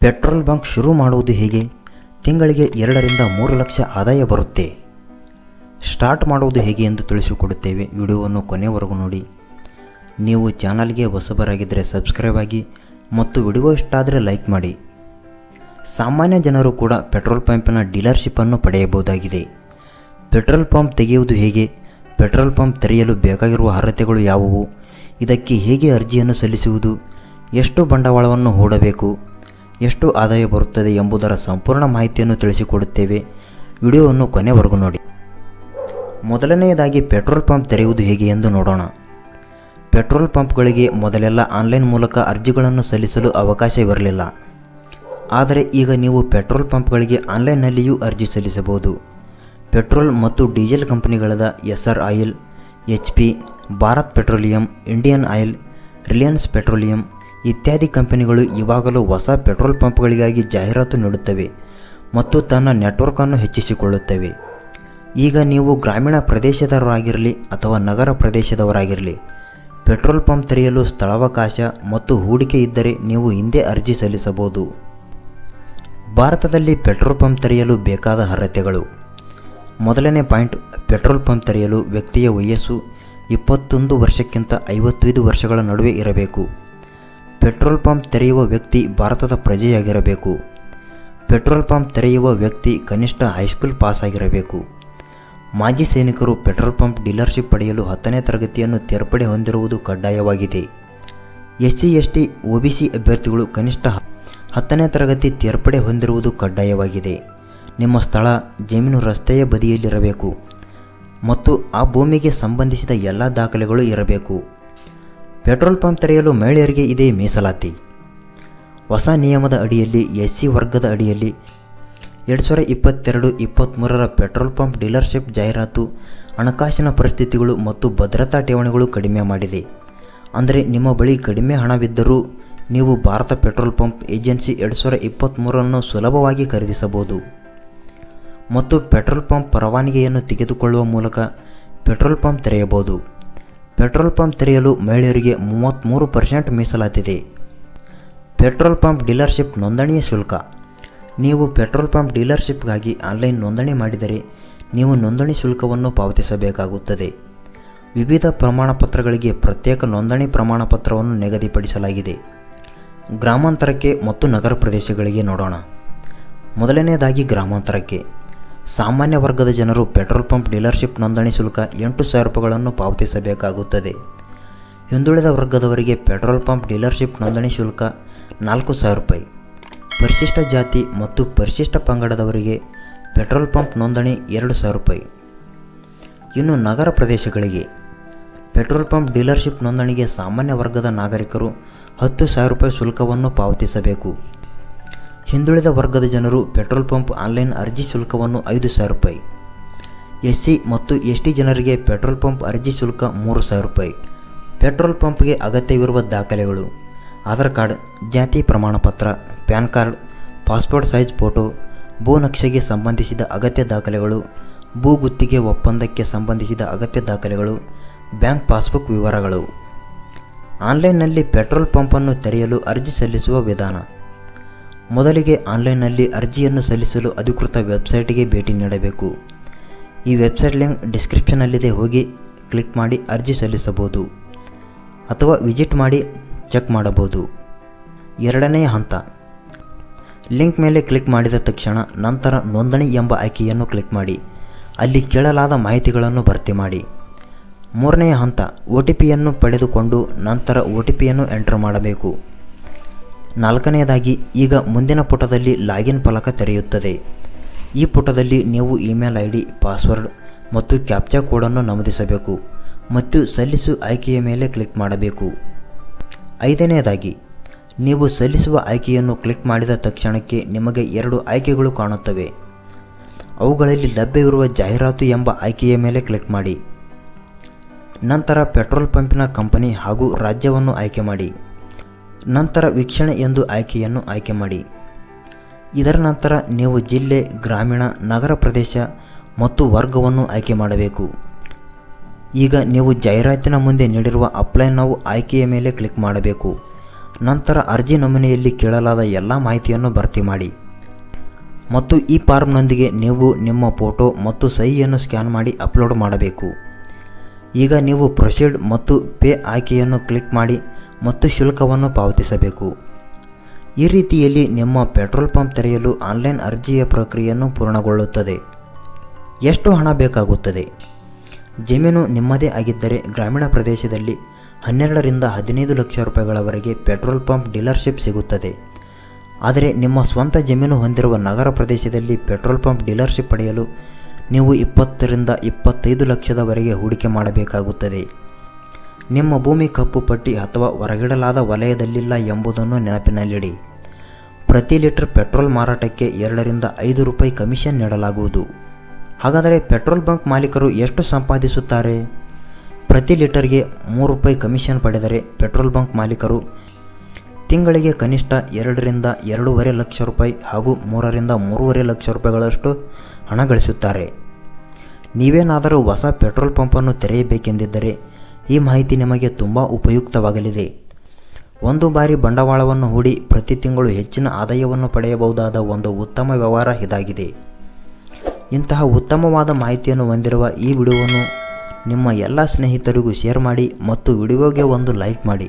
Petrol bunk ಶುರು ಮಾಡುವುದು ಹೇಗೆ? ತಿಂಗಳಿಗೆ ಎರಡರಿಂದ ಮೂರು ಲಕ್ಷ ಆದಾಯ ಬರುತ್ತೆ. ಸ್ಟಾರ್ಟ್ ಮಾಡುವುದು ಹೇಗೆ ಎಂದು ತಿಳಿಸಿಕೊಡುತ್ತೇವೆ ವಿಡಿಯೋವನ್ನು ಕೊನೆವರೆಗೂ ನೋಡಿ. ನೀವು ಚಾನಲ್ಗೆ ಹೊಸಬರಾಗಿದ್ದರೆ ಸಬ್ಸ್ಕ್ರೈಬ್ ಆಗಿ ಮತ್ತು ವಿಡಿಯೋ ಇಷ್ಟ ಆದರೆ ಲೈಕ್ ಮಾಡಿ. ಸಾಮಾನ್ಯ ಜನರು ಕೂಡ ಪೆಟ್ರೋಲ್ ಪಂಪಿನ ಡೀಲರ್ಶಿಪ್ಪನ್ನು ಪಡೆಯಬಹುದಾಗಿದೆ. ಪೆಟ್ರೋಲ್ ಪಂಪ್ ತೆಗೆಯುವುದು ಹೇಗೆ? ಪೆಟ್ರೋಲ್ ಪಂಪ್ ತೆರೆಯಲು ಬೇಕಾಗಿರುವ ಅರ್ಹತೆಗಳು ಯಾವುವು? ಇದಕ್ಕೆ ಹೇಗೆ ಅರ್ಜಿಯನ್ನು ಸಲ್ಲಿಸುವುದು? ಎಷ್ಟು ಬಂಡವಾಳವನ್ನು ಹೂಡಬೇಕು? ಎಷ್ಟು ಆದಾಯ ಬರುತ್ತದೆ ಎಂಬುದರ ಸಂಪೂರ್ಣ ಮಾಹಿತಿಯನ್ನು ತಿಳಿಸಿಕೊಡುತ್ತೇವೆ. ವಿಡಿಯೋವನ್ನು ಕೊನೆವರೆಗೂ ನೋಡಿ. ಮೊದಲನೆಯದಾಗಿ ಪೆಟ್ರೋಲ್ ಪಂಪ್ ತೆರೆಯುವುದು ಹೇಗೆ ಎಂದು ನೋಡೋಣ. ಪೆಟ್ರೋಲ್ ಪಂಪ್ಗಳಿಗೆ ಮೊದಲೆಲ್ಲ ಆನ್ಲೈನ್ ಮೂಲಕ ಅರ್ಜಿಗಳನ್ನು ಸಲ್ಲಿಸಲು ಅವಕಾಶ ಇರಲಿಲ್ಲ. ಆದರೆ ಈಗ ನೀವು ಪೆಟ್ರೋಲ್ ಪಂಪ್ಗಳಿಗೆ ಆನ್ಲೈನ್ನಲ್ಲಿಯೂ ಅರ್ಜಿ ಸಲ್ಲಿಸಬಹುದು. ಪೆಟ್ರೋಲ್ ಮತ್ತು diesel ಕಂಪನಿಗಳಾದ S R oil, H P, Bharat petroleum, Indian oil, Reliance petroleum ಇತ್ಯಾದಿ ಕಂಪನಿಗಳು ಇವಾಗಲೂ ಹೊಸ ಪೆಟ್ರೋಲ್ ಪಂಪ್ಗಳಿಗಾಗಿ ಜಾಹೀರಾತು ನೀಡುತ್ತವೆ ಮತ್ತು ತನ್ನ ನೆಟ್ವರ್ಕನ್ನು ಹೆಚ್ಚಿಸಿಕೊಳ್ಳುತ್ತವೆ. ಈಗ ನೀವು ಗ್ರಾಮೀಣ ಪ್ರದೇಶದವರಾಗಿರಲಿ ಅಥವಾ ನಗರ ಪ್ರದೇಶದವರಾಗಿರಲಿ, ಪೆಟ್ರೋಲ್ ಪಂಪ್ ತೆರೆಯಲು ಸ್ಥಳಾವಕಾಶ ಮತ್ತು ಹೂಡಿಕೆ ಇದ್ದರೆ ನೀವು ಹಿಂದೆ ಅರ್ಜಿ ಸಲ್ಲಿಸಬಹುದು. ಭಾರತದಲ್ಲಿ ಪೆಟ್ರೋಲ್ ಪಂಪ್ ತೆರೆಯಲು ಬೇಕಾದ ಅರ್ಹತೆಗಳು. ಮೊದಲನೇ ಪಾಯಿಂಟ್, ಪೆಟ್ರೋಲ್ ಪಂಪ್ ತೆರೆಯಲು ವ್ಯಕ್ತಿಯ ವಯಸ್ಸು ಇಪ್ಪತ್ತೊಂದು ವರ್ಷಕ್ಕಿಂತ ಐವತ್ತೈದು ವರ್ಷಗಳ ನಡುವೆ ಇರಬೇಕು. ಪೆಟ್ರೋಲ್ ಪಂಪ್ ತೆರೆಯುವ ವ್ಯಕ್ತಿ ಭಾರತದ ಪ್ರಜೆಯಾಗಿರಬೇಕು. ಪೆಟ್ರೋಲ್ ಪಂಪ್ ತೆರೆಯುವ ವ್ಯಕ್ತಿ ಕನಿಷ್ಠ ಹೈಸ್ಕೂಲ್ ಪಾಸ್ ಆಗಿರಬೇಕು ಮಾಜಿ ಸೈನಿಕರು ಪೆಟ್ರೋಲ್ ಪಂಪ್ ಡೀಲರ್ಶಿಪ್ ಪಡೆಯಲು ಹತ್ತನೇ ತರಗತಿಯನ್ನು ತೇರ್ಪಡೆ ಹೊಂದಿರುವುದು ಕಡ್ಡಾಯವಾಗಿದೆ. S C S T O B C ಅಭ್ಯರ್ಥಿಗಳು ಕನಿಷ್ಠ ಹತ್ತನೇ ತರಗತಿ ತೇರ್ಪಡೆ ಹೊಂದಿರುವುದು ಕಡ್ಡಾಯವಾಗಿದೆ. ನಿಮ್ಮ ಸ್ಥಳ, ಜಮೀನು ರಸ್ತೆಯ ಬದಿಯಲ್ಲಿರಬೇಕು. ಮತ್ತು ಆ ಭೂಮಿಗೆ ಸಂಬಂಧಿಸಿದ ಎಲ್ಲ ದಾಖಲೆಗಳು ಇರಬೇಕು. ಪೆಟ್ರೋಲ್ ಪಂಪ್ ತೆರೆಯಲು ಮಹಿಳೆಯರಿಗೆ ಇದೇ ಮೀಸಲಾತಿ. ಹೊಸ ನಿಯಮದ ಅಡಿಯಲ್ಲಿ ಎಸ್ ಸಿ ವರ್ಗದ ಅಡಿಯಲ್ಲಿ ಎರಡು ಸಾವಿರ ಇಪ್ಪತ್ತೆರಡು ಇಪ್ಪತ್ತ್ಮೂರರ ಪೆಟ್ರೋಲ್ ಪಂಪ್ ಡೀಲರ್ಶಿಪ್ ಜಾಹೀರಾತು ಹಣಕಾಸಿನ ಪರಿಸ್ಥಿತಿಗಳು ಮತ್ತು ಭದ್ರತಾ ಠೇವಣಿಗಳು ಕಡಿಮೆ ಮಾಡಿದೆ. ಅಂದರೆ ನಿಮ್ಮ ಬಳಿ ಕಡಿಮೆ ಹಣವಿದ್ದರೂ ನೀವು ಭಾರತ ಪೆಟ್ರೋಲ್ ಪಂಪ್ ಏಜೆನ್ಸಿ ಎರಡು ಸಾವಿರ ಇಪ್ಪತ್ತ್ಮೂರನ್ನು ಸುಲಭವಾಗಿ ಖರೀದಿಸಬಹುದು. ಮತ್ತು ಪೆಟ್ರೋಲ್ ಪಂಪ್ ಪರವಾನಗಿಯನ್ನು ತೆಗೆದುಕೊಳ್ಳುವ ಮೂಲಕ ಪೆಟ್ರೋಲ್ ಪಂಪ್ ತೆರೆಯಬಹುದು. ಪೆಟ್ರೋಲ್ ಪಂಪ್ ತೆರೆಯಲು ಮಹಿಳೆಯರಿಗೆ ಮೂವತ್ತ್ಮೂರು ಪರ್ಸೆಂಟ್ ಮೀಸಲಾತಿದೆ. ಪೆಟ್ರೋಲ್ ಪಂಪ್ ಡೀಲರ್ಶಿಪ್ ನೋಂದಣಿಯ ಶುಲ್ಕ. ನೀವು ಪೆಟ್ರೋಲ್ ಪಂಪ್ ಡೀಲರ್ಶಿಪ್ಗಾಗಿ ಆನ್ಲೈನ್ ನೋಂದಣಿ ಮಾಡಿದರೆ ನೀವು ನೋಂದಣಿ ಶುಲ್ಕವನ್ನು ಪಾವತಿಸಬೇಕಾಗುತ್ತದೆ. ವಿವಿಧ ಪ್ರಮಾಣಪತ್ರಗಳಿಗೆ ಪ್ರತ್ಯೇಕ ನೋಂದಣಿ ಪ್ರಮಾಣಪತ್ರವನ್ನು ನಿಗದಿಪಡಿಸಲಾಗಿದೆ. ಗ್ರಾಮಾಂತರಕ್ಕೆ ಮತ್ತು ನಗರ ಪ್ರದೇಶಗಳಿಗೆ ನೋಡೋಣ. ಮೊದಲನೆಯದಾಗಿ ಗ್ರಾಮಾಂತರಕ್ಕೆ. ಸಾಮಾನ್ಯ ವರ್ಗದ ಜನರು ಪೆಟ್ರೋಲ್ ಪಂಪ್ ಡೀಲರ್ಶಿಪ್ ನೋಂದಣಿ ಶುಲ್ಕ ಎಂಟು ಸಾವಿರ ರೂಪಾಯಿಗಳನ್ನು ಪಾವತಿಸಬೇಕಾಗುತ್ತದೆ. ಹಿಂದುಳಿದ ವರ್ಗದವರಿಗೆ ಪೆಟ್ರೋಲ್ ಪಂಪ್ ಡೀಲರ್ಶಿಪ್ ನೋಂದಣಿ ಶುಲ್ಕ ನಾಲ್ಕು ಸಾವಿರ ರೂಪಾಯಿ. ಪರಿಶಿಷ್ಟ ಜಾತಿ ಮತ್ತು ಪರಿಶಿಷ್ಟ ಪಂಗಡದವರಿಗೆ ಪೆಟ್ರೋಲ್ ಪಂಪ್ ನೋಂದಣಿ ಎರಡು ಸಾವಿರ ರೂಪಾಯಿ. ಇನ್ನು ನಗರ ಪ್ರದೇಶಗಳಿಗೆ ಪೆಟ್ರೋಲ್ ಪಂಪ್ ಡೀಲರ್ಶಿಪ್ ನೋಂದಣಿಗೆ ಸಾಮಾನ್ಯ ವರ್ಗದ ನಾಗರಿಕರು ಹತ್ತು ಸಾವಿರ ರೂಪಾಯಿ ಶುಲ್ಕವನ್ನು ಪಾವತಿಸಬೇಕು. ಹಿಂದುಳಿದ ವರ್ಗದ ಜನರು ಪೆಟ್ರೋಲ್ ಪಂಪ್ ಆನ್ಲೈನ್ ಅರ್ಜಿ ಶುಲ್ಕವನ್ನು ಐದು ಸಾವಿರ ರೂಪಾಯಿ ಎಸ್ ಸಿ ಮತ್ತು ಎಸ್ ಟಿ ಜನರಿಗೆ ಪೆಟ್ರೋಲ್ ಪಂಪ್ ಅರ್ಜಿ ಶುಲ್ಕ ಮೂರು ಸಾವಿರ ರೂಪಾಯಿ. ಪೆಟ್ರೋಲ್ ಪಂಪ್ಗೆ ಅಗತ್ಯವಿರುವ ದಾಖಲೆಗಳು, ಆಧಾರ್ ಕಾರ್ಡ್, ಜಾತಿ ಪ್ರಮಾಣಪತ್ರ PAN card, passport size photo, ಭೂ ನಕ್ಷೆಗೆ ಸಂಬಂಧಿಸಿದ ಅಗತ್ಯ ದಾಖಲೆಗಳು, ಭೂ ಗುತ್ತಿಗೆ ಒಪ್ಪಂದಕ್ಕೆ ಸಂಬಂಧಿಸಿದ ಅಗತ್ಯ ದಾಖಲೆಗಳು, ಬ್ಯಾಂಕ್ ಪಾಸ್ಬುಕ್ ವಿವರಗಳು. ಆನ್ಲೈನ್ನಲ್ಲಿ ಪೆಟ್ರೋಲ್ ಪಂಪನ್ನು ತೆರೆಯಲು ಅರ್ಜಿ ಸಲ್ಲಿಸುವ ವಿಧಾನ. ಮೊದಲಿಗೆ ಆನ್ಲೈನ್ನಲ್ಲಿ ಅರ್ಜಿಯನ್ನು ಸಲ್ಲಿಸಲು ಅಧಿಕೃತ ವೆಬ್ಸೈಟ್ಗೆ ಭೇಟಿ ನೀಡಬೇಕು. ಈ ವೆಬ್ಸೈಟ್ ಲಿಂಕ್ ಡಿಸ್ಕ್ರಿಪ್ಷನಲ್ಲಿದೆ ಹೋಗಿ ಕ್ಲಿಕ್ ಮಾಡಿ ಅರ್ಜಿ ಸಲ್ಲಿಸಬಹುದು ಅಥವಾ ವಿಸಿಟ್ ಮಾಡಿ ಚೆಕ್ ಮಾಡಬಹುದು. ಎರಡನೆಯ ಹಂತ, ಲಿಂಕ್ ಮೇಲೆ ಕ್ಲಿಕ್ ಮಾಡಿದ ತಕ್ಷಣ ನಂತರ ನೋಂದಣಿ ಎಂಬ ಆಯ್ಕೆಯನ್ನು ಕ್ಲಿಕ್ ಮಾಡಿ. ಅಲ್ಲಿ ಕೇಳಲಾದ ಮಾಹಿತಿಗಳನ್ನು ಭರ್ತಿ ಮಾಡಿ. ಮೂರನೆಯ ಹಂತ, ಒ ಟಿ ಪಿಯನ್ನು ಪಡೆದುಕೊಂಡು ನಂತರ ಒ ಟಿ ಪಿಯನ್ನು ಎಂಟರ್ ಮಾಡಬೇಕು. ನಾಲ್ಕನೆಯದಾಗಿ, ಈಗ ಮುಂದಿನ ಪುಟದಲ್ಲಿ ಲಾಗಿನ್ ಫಲಕ ತೆರೆಯುತ್ತದೆ. ಈ ಪುಟದಲ್ಲಿ ನೀವು ಇಮೇಲ್ ಐ ಡಿ ಪಾಸ್ವರ್ಡ್ ಮತ್ತು ಕ್ಯಾಪ್ಚಾ ಕೋಡನ್ನು ನಮೂದಿಸಬೇಕು ಮತ್ತು ಸಲ್ಲಿಸು ಆಯ್ಕೆಯ ಮೇಲೆ ಕ್ಲಿಕ್ ಮಾಡಬೇಕು. ಐದನೆಯದಾಗಿ, ನೀವು ಸಲ್ಲಿಸುವ ಆಯ್ಕೆಯನ್ನು ಕ್ಲಿಕ್ ಮಾಡಿದ ತಕ್ಷಣಕ್ಕೆ ನಿಮಗೆ ಎರಡು ಆಯ್ಕೆಗಳು ಕಾಣುತ್ತವೆ. ಅವುಗಳಲ್ಲಿ ಲಭ್ಯವಿರುವ ಜಾಹೀರಾತು ಎಂಬ ಆಯ್ಕೆಯ ಮೇಲೆ ಕ್ಲಿಕ್ ಮಾಡಿ. ನಂತರ ಪೆಟ್ರೋಲ್ ಪಂಪಿನ ಕಂಪನಿ ಹಾಗೂ ರಾಜ್ಯವನ್ನು ಆಯ್ಕೆ ಮಾಡಿ. ನಂತರ ವೀಕ್ಷಣೆ ಎಂದು ಆಯ್ಕೆಯನ್ನು ಆಯ್ಕೆ ಮಾಡಿ. ಇದರ ನಂತರ ನೀವು ಜಿಲ್ಲೆ, ಗ್ರಾಮೀಣ, ನಗರ ಪ್ರದೇಶ ಮತ್ತು ವರ್ಗವನ್ನು ಆಯ್ಕೆ ಮಾಡಬೇಕು. ಈಗ ನೀವು ಜಾಹೀರಾತಿನ ಮುಂದೆ ನೀಡಿರುವ ಅಪ್ಲೈ ನಾವು ಆಯ್ಕೆಯ ಮೇಲೆ ಕ್ಲಿಕ್ ಮಾಡಬೇಕು. ನಂತರ ಅರ್ಜಿ ನಮೂನೆಯಲ್ಲಿ ಕೇಳಲಾದ ಎಲ್ಲ ಮಾಹಿತಿಯನ್ನು ಭರ್ತಿ ಮಾಡಿ. ಮತ್ತು ಈ ಫಾರ್ಮ್ನೊಂದಿಗೆ ನೀವು ನಿಮ್ಮ ಫೋಟೋ ಮತ್ತು ಸಹಿಯನ್ನು ಸ್ಕ್ಯಾನ್ ಮಾಡಿ ಅಪ್ಲೋಡ್ ಮಾಡಬೇಕು. ಈಗ ನೀವು ಪ್ರೊಸೀಡ್ ಮತ್ತು ಪೇ ಆಯ್ಕೆಯನ್ನು ಕ್ಲಿಕ್ ಮಾಡಿ ಮತ್ತು ಶುಲ್ಕವನ್ನು ಪಾವತಿಸಬೇಕು. ಈ ರೀತಿಯಲ್ಲಿ ನಿಮ್ಮ ಪೆಟ್ರೋಲ್ ಪಂಪ್ ತೆರೆಯಲು ಆನ್ಲೈನ್ ಅರ್ಜಿಯ ಪ್ರಕ್ರಿಯೆಯನ್ನು ಪೂರ್ಣಗೊಳ್ಳುತ್ತದೆ. ಎಷ್ಟು ಹಣ ಬೇಕಾಗುತ್ತದೆ? ಜಮೀನು ನಿಮ್ಮದೇ ಆಗಿದ್ದರೆ ಗ್ರಾಮೀಣ ಪ್ರದೇಶದಲ್ಲಿ ಹನ್ನೆರಡರಿಂದ ಹದಿನೈದು ಲಕ್ಷ ರೂಪಾಯಿಗಳವರೆಗೆ ಪೆಟ್ರೋಲ್ ಪಂಪ್ ಡೀಲರ್ಶಿಪ್ ಸಿಗುತ್ತದೆ. ಆದರೆ ನಿಮ್ಮ ಸ್ವಂತ ಜಮೀನು ಹೊಂದಿರುವ ನಗರ ಪ್ರದೇಶದಲ್ಲಿ ಪೆಟ್ರೋಲ್ ಪಂಪ್ ಡೀಲರ್ಶಿಪ್ ಪಡೆಯಲು ನೀವು ಇಪ್ಪತ್ತರಿಂದ ಇಪ್ಪತ್ತೈದು ಲಕ್ಷದವರೆಗೆ ಹೂಡಿಕೆ ಮಾಡಬೇಕಾಗುತ್ತದೆ. ನಿಮ್ಮ ಭೂಮಿ ಕಪ್ಪು ಪಟ್ಟಿ ಅಥವಾ ಹೊರಗಿಡಲಾದ ವಲಯದಲ್ಲಿಲ್ಲ ಎಂಬುದನ್ನು ನೆನಪಿನಲ್ಲಿಡಿ. ಪ್ರತಿ ಲೀಟರ್ ಪೆಟ್ರೋಲ್ ಮಾರಾಟಕ್ಕೆ ಎರಡರಿಂದ ಐದು ರೂಪಾಯಿ ಕಮಿಷನ್ ನೀಡಲಾಗುವುದು. ಹಾಗಾದರೆ ಪೆಟ್ರೋಲ್ ಬಂಕ್ ಮಾಲೀಕರು ಎಷ್ಟು ಸಂಪಾದಿಸುತ್ತಾರೆ? ಪ್ರತಿ ಲೀಟರ್ಗೆ ಮೂರು ರೂಪಾಯಿ ಕಮಿಷನ್ ಪಡೆದರೆ ಪೆಟ್ರೋಲ್ ಬಂಕ್ ಮಾಲೀಕರು ತಿಂಗಳಿಗೆ ಕನಿಷ್ಠ ಎರಡರಿಂದ ಎರಡೂವರೆ ಲಕ್ಷ ರೂಪಾಯಿ ಹಾಗೂ ಮೂರರಿಂದ ಮೂರುವರೆ ಲಕ್ಷ ರೂಪಾಯಿಗಳಷ್ಟು ಹಣ ಗಳಿಸುತ್ತಾರೆ. ನೀವೇನಾದರೂ ಹೊಸ ಪೆಟ್ರೋಲ್ ಪಂಪನ್ನು ತೆರೆಯಬೇಕೆಂದಿದ್ದರೆ ಈ ಮಾಹಿತಿ ನಿಮಗೆ ತುಂಬ ಉಪಯುಕ್ತವಾಗಲಿದೆ. ಒಂದು ಬಾರಿ ಬಂಡವಾಳವನ್ನು ಹೂಡಿ ಪ್ರತಿ ತಿಂಗಳು ಹೆಚ್ಚಿನ ಆದಾಯವನ್ನು ಪಡೆಯಬಹುದಾದ ಒಂದು ಉತ್ತಮ ವ್ಯವಹಾರ ಇದಾಗಿದೆ. ಇಂತಹ ಉತ್ತಮವಾದ ಮಾಹಿತಿಯನ್ನು ಹೊಂದಿರುವ ಈ ವಿಡಿಯೋವನ್ನು ನಿಮ್ಮ ಎಲ್ಲ ಸ್ನೇಹಿತರಿಗೂ ಶೇರ್ ಮಾಡಿ ಮತ್ತು ವಿಡಿಯೋಗೆ ಒಂದು ಲೈಕ್ ಮಾಡಿ.